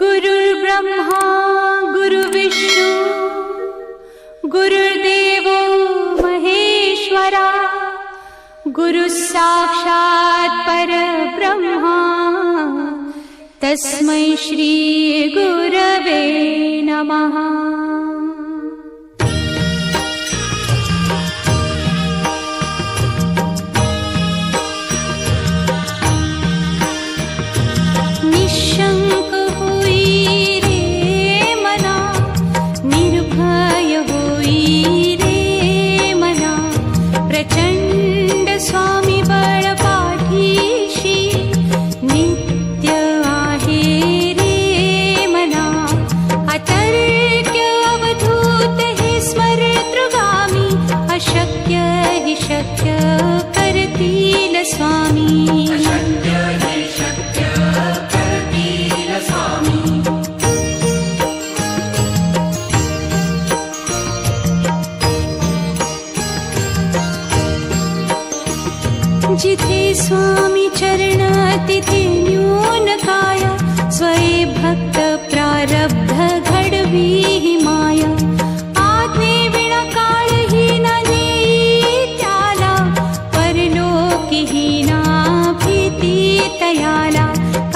गुरुर्ब्रह्मा गुरुविष्णु गुरुर्देवो महेश्वरा गुरु पर तस्मै श्री गुरवे शक्य ही शक्य करतील स्वामी शक्य ही शक्य करतील स्वामी जिथे स्वामी चरण तिथे न्यूनका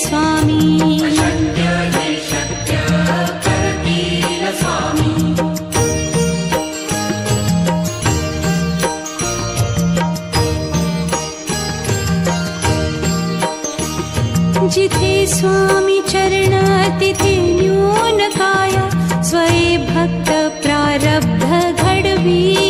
स्वामी जिथे स्वामी चरणातिथि न्यूनकाया स्वये भक्त प्रारब्ध घडवी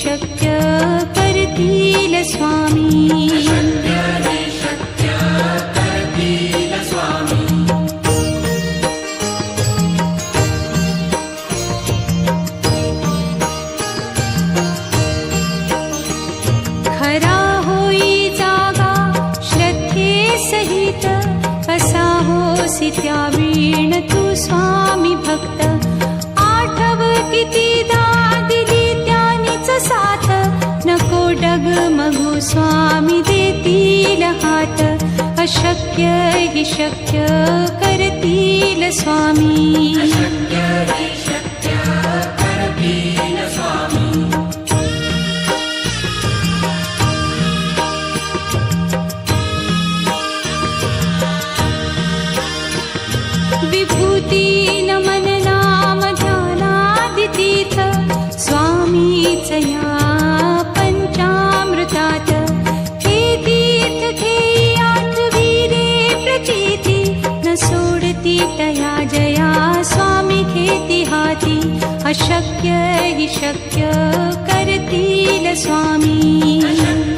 शक्य करतील स्वामी म स्वामी हात हात अशक्य हि शक्य करतील स्वामी जया जया स्वामी हाती अशक्य ही शक्य करतील स्वामी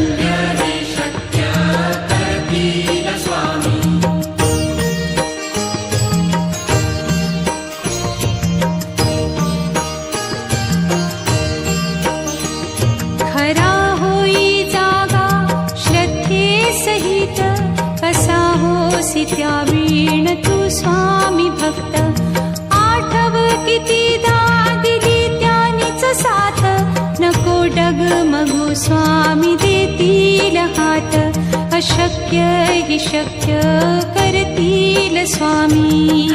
स्वामी दे हात अशक्य हि शक्य करतिल स्वामी